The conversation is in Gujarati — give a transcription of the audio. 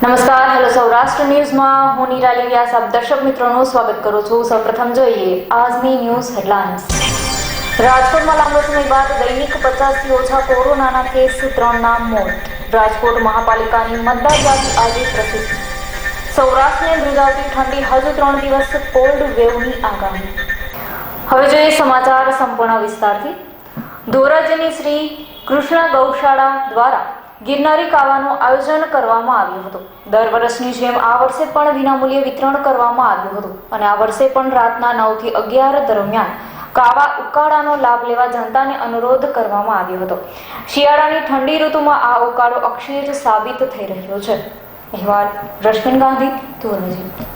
નમસ્કાર, હેલો સૌરાષ્ટ્ર ન્યૂઝમાં હું નિરાલી વ્યાસ આપ દર્શક મિત્રોનું સ્વાગત કરું છું. સૌપ્રથમ જોઈએ આજની ન્યૂઝ હેડલાઇન્સ. રાજકોટમાં લાંબા સમય બાદ દૈનિક પચાસથી ઓછા કોરોનાના કેસ ત્રણના મોત. રાજકોટ મહાપાલિકાની મતદાર યાદી આજે પ્રસિદ્ધ. સૌરાષ્ટ્રને ધ્રુજાવતી ઠંડી હજુ ત્રણ દિવસ કોલ્ડ વેવની આગાહી. હવે જોઈએ સમાચાર સંપૂર્ણ વિસ્તારથી. ધોરાજીની શ્રી કૃષ્ણ ગૌશાળા દ્વારા ગિરનારી કાવાનું આયોજન કરવામાં આવ્યું હતું. દર વર્ષની જેમ આ વર્ષે પણ વિનામૂલ્યે વિતરણ કરવામાં આવ્યું હતું અને આ વર્ષે પણ રાતના નવથી અગિયાર દરમિયાન કાવા ઉકાળાનો લાભ લેવા જનતાને અનુરોધ કરવામાં આવ્યો હતો. શિયાળાની ઠંડી ઋતુમાં આ ઉકાળો અક્ષીર સાબિત થઈ રહ્યો છે. અહેવાલ રશ્મિન ગાંધી ધોરાજી